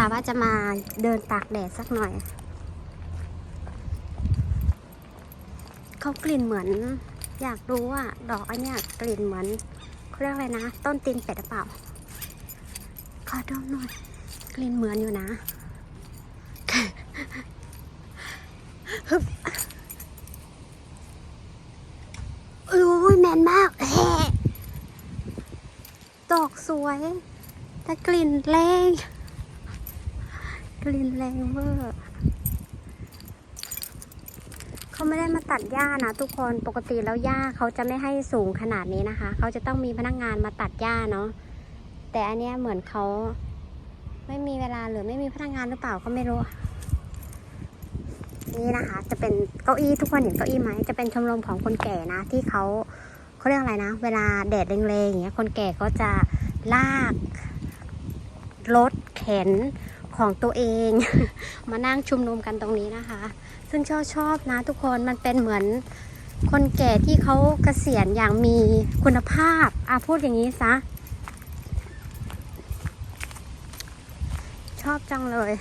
ส่าว่าจะมาเดินตากแดดสักหน่อย เขากลิ่นเหมือน อยากรู้ว่า ดอกอันเนี้ยกลิ่นเหมือนเรียกอะไรนะ ต้นตีนเป็ดหรือเปล่า ขอดมหน่อย กลิ่นเหมือนอยู่นะฮึบโอ้ยแมนมากแฮ่ดอกสวย แต่กลิ่นแรง ลิ่นแรงเวอร์เขาไม่ได้มาตัดหญ้านะทุกคนปกติแล้วหญ้าเขาจะไม่ให้สูงขนาดนี้นะคะ เขาจะต้องมีพนักงานมาตัดหญ้าเนาะแต่อันเนี้ยเหมือนเขาไม่มีเวลาหรือไม่มีพนักงานหรือเปล่าก็ไม่รู้นี่นะคะ จะเป็นเก้าอี้ทุกคนเห็นเก้าอี้ไหมจะเป็นชมรมของคนแก่นะ ที่เขาเขาเรียกอะไรนะ เวลาแดดแรงๆอย่างเงี้ยคนแก่ก็จะลากรถเข็น ของตัวเอง มานั่งชุมนุมกันตรงนี้นะคะ ซึ่งชอบชอบนะทุกคนมันเป็นเหมือนคนแก่ที่เขาเกษียณอย่างมีคุณภาพอะพูดอย่างนี้ซะ ชอบจังเลย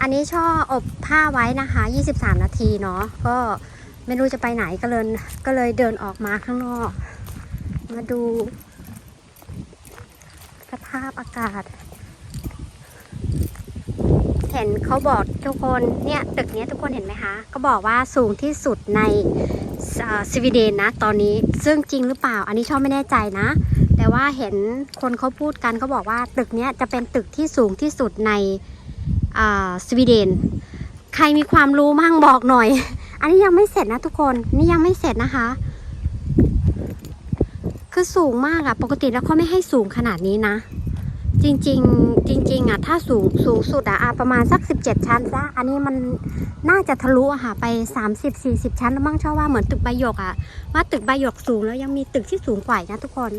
อันนี้ช่ออบผ้าไว้นะคะ 23 นาทีเนาะก็ไม่รู้จะไปไหนก็เลยก็เลยเดินออกมาข้างนอก มาดูสภาพอากาศ ห็นเขาบอกทุกคนเนี่ยตึกนี้ทุกคนเห็นไหมคะก็บอกว่าสูงที่สุดในสวีเดนนะ ตอนนี้ซึ่งจริงหรือเปล่า อันนี้ชอบไม่แน่ใจนะ แต่ว่าเห็นคนเขาพูดกันเขาบอกว่าตึกนี้จะเป็นตึกที่สูงที่สุดในสวีเดน ใครมีความรู้มั่งบอกหน่อย อันนี้ยังไม่เสร็จนะทุกคนนี่ยังไม่เสร็จนะคะ คือสูงมากอะปกติแล้วเขาไม่ให้สูงขนาดนี้นะ จริงๆ จริง ๆอะถ้าสูงสูงสุดอะอะประมาณสัก 17 ชั้นซะอันนี้มันน่าจะทะลุอะค่ะไป 30-40 ชั้นแล้วมั่งชอบว่าเหมือนตึกใบหยกอะว่าตึกใบหยกสูงแล้วยังมีตึกที่สูงกว่าอีกนะทุกคน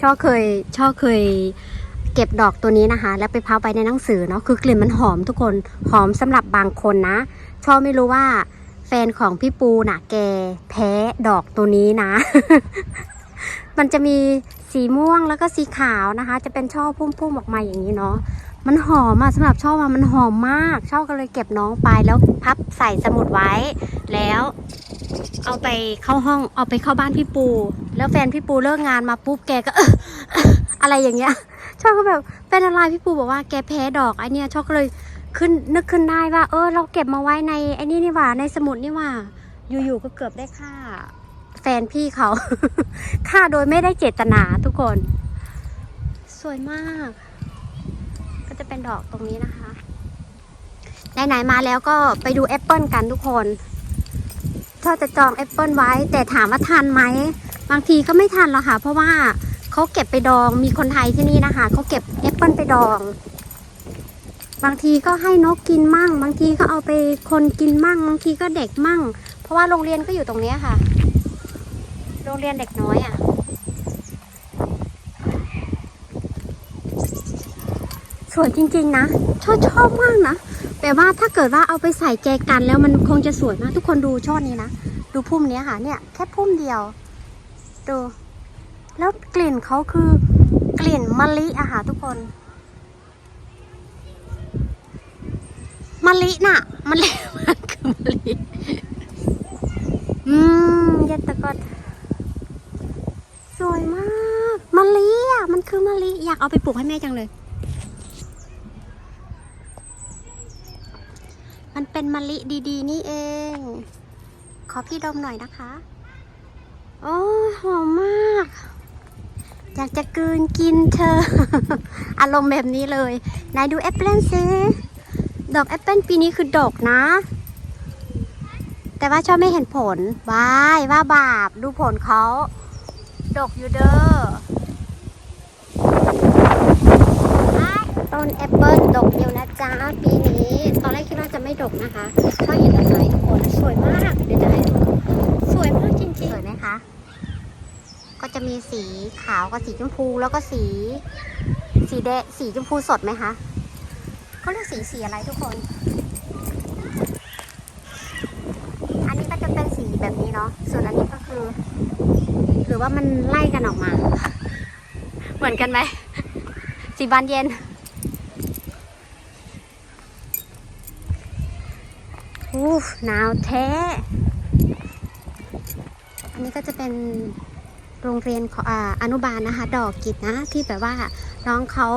ช่อเคยช่อเคยเก็บดอกตัวนี้นะคะ แล้วไปพับไปในหนังสือเนาะคือกลิ่นมันหอมทุกคนหอมสำหรับบางคนนะช่อไม่รู้ว่า นของพี่ปูน่ะแกแพ้ดอกตัวนี้นะ มันจะมีสีม่วงแล้วก็สีขาวนะคะ จะเป็นช่อพุ่มๆออกมาอย่างนี้เนาะมันหอมอะสำหรับช่อว่ามันหอมมากช่อก็เลยเก็บน้องไปแล้วพับใส่สมุดไว้ แล้ว เอาไปเข้าห้องเอาไปเข้าบ้านพี่ปู แล้วแฟนพี่ปูเลิกงานมาปุ๊บแกก็อะไรอย่างเงี้ยช่อก็แบบเป็นอะไรพี่ปูบอกว่าแกแพ้ดอกไอเนี้ยช่อก็เลย ขึ้นนึกขึ้นได้ว่า เออ เราเก็บมาไว้ในไอ้นี่นี่หว่าในสมุดนี่หว่า อยู่ๆก็เกือบได้ค่าแฟนพี่เขา ค่าโดยไม่ได้เจตนาทุกคน สวยมาก ก็จะเป็นดอกตรงนี้นะคะไหนๆมาแล้วก็ไปดูแอปเปิลกันทุกคนถ้าจะจองแอปเปิลไว้ แต่ถามว่าทันไหม บางทีก็ไม่ทันหรอกค่ะ เพราะว่าเขาเก็บไปดองมีคนไทยที่นี่นะคะเขาเก็บแอปเปิลไปดอง บางทีก็ให้นกกินมั่ง บางทีก็เอาไปคนกินมั่ง บางทีก็เด็กมั่ง เพราะว่าโรงเรียนก็อยู่ตรงนี้ค่ะ โรงเรียนเด็กน้อยอะ่ะ สวยจริงๆนะชอบชอบมากนะแต่ว่าถ้าเกิดว่าเอาไปใส่แจกันแล้วมันคงจะสวยมาก ทุกคนดูช่อนี้นะ ดูพุ่มเนี้ยค่ะ เนี่ยแค่พุ่มเดียว ดู แล้วกลิ่นเขาคือกลิ่นมะลิอะค่ะทุกคน มะ ลิน่ะมะลิมันคือมะลิอืมยัตะกดสวยมากมะลิอะ มันคือมะลิอยากเอาไปปลูกให้แม่จังเลย มันเป็นมะลิดีๆ นี่เอง ขอพี่ดมหน่อยนะคะ โอ้หอมมากอยากจะกืนกินเธอ อารมณ์แบบนี้เลย นายดูแอปเปิลซิ ดอกแอปเปิลปีนี้คือดอกนะ แต่ว่าชอบไม่เห็นผลว้ายว่าบาปดูผลเขา ดอกอยู่เด้อต้นแอปเปิลดกอยู่นะจ๊ะปีนี้ ตอนแรกคิดว่าจะไม่ดกนะคะชอบเห็นแล้วไหมทุกคนสวยมาก เดี๋ยวจะให้ดูสวยมากจริงๆสวยไหมคะ ก็จะมีสีขาวกับสีชมพูแล้วก็สี สีแดงสีชมพูสดไหมคะ เขาเรียกสีสีอะไรทุกคน อันนี้ก็จะเป็นสีแบบนี้เนาะ ส่วนอันนี้ก็คือ หรือว่ามันไล่กันออกมา เหมือนกันไหม สีบานเย็น อู้หนาวแท้ อันนี้ก็จะเป็นโรงเรียนอาอนุบาลนะคะ ดอกกิจนะ ที่แบบว่าน้องเขา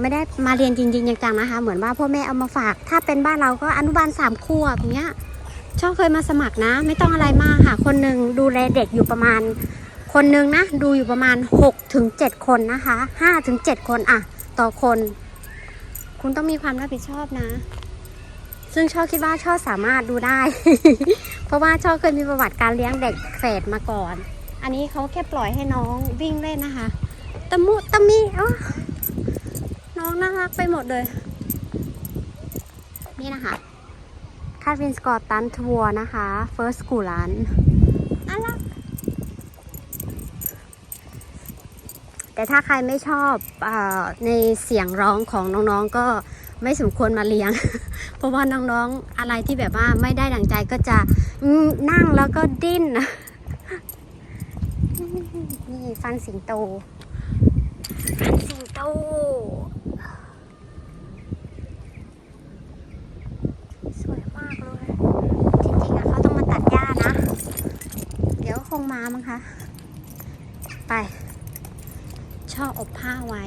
ไม่ได้มาเรียนจริงๆจังๆนะคะ เหมือนว่าพ่อแม่เอามาฝาก ถ้าเป็นบ้านเราก็อนุบาลสามขวบอย่างเงี้ยชอบเคยมาสมัครนะ ไม่ต้องอะไรมากค่ะ คนหนึ่งดูแลเด็กอยู่ประมาณ คนหนึ่งนะ ดูอยู่ประมาณ6ถึง7คนนะคะ5ถึง7คนอะต่อคน คุณต้องมีความรับผิดชอบนะ ซึ่งช่อคิดว่าช่อสามารถดูได้ เพราะว่าช่อเคยมีประวัติการเลี้ยงเด็กแฝดมาก่อน อันนี้เขาแค่ปล่อยให้น้องวิ่งเล่นนะคะตะมุตะมีอ้า น้องน่ารักไปหมดเลย นี่นะคะคาร์วินสกอตตันทัวร์นะคะ First School ร้านน่ารัก แต่ถ้าใครไม่ชอบอในเสียงร้องของน้องๆก็ไม่สมควรมาเลี้ยง เพราะว่าน้องๆอะไรที่แบบว่าไม่ได้ดังใจก็จะนั่งแล้วก็ดิ้นนี่ฟันสิงโตฟันสิงโต สวยมากเลย จริงๆอะเขาต้องมาตัดหญ้านะ เดี๋ยวค งมามั้งคะ ไป ช่ออบผ้าไว้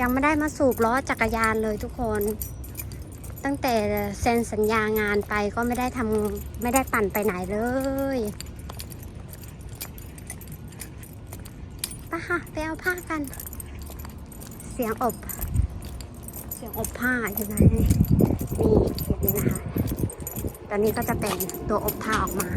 ยังไม่ได้มาสูบล้อจักรยานเลยทุกคน ตั้งแต่เซ็นสัญญางานไปก็ไม่ได้ทำไม่ได้ปั่นไปไหนเลยไปค่ะ ไปเอาผ้ากัน เสียงอบ สียงอบผ้าอยู่ไหนนี่เห็นไหมนะคะ ตอนนี้ก็จะเป็นตัวอบผ้าออกมา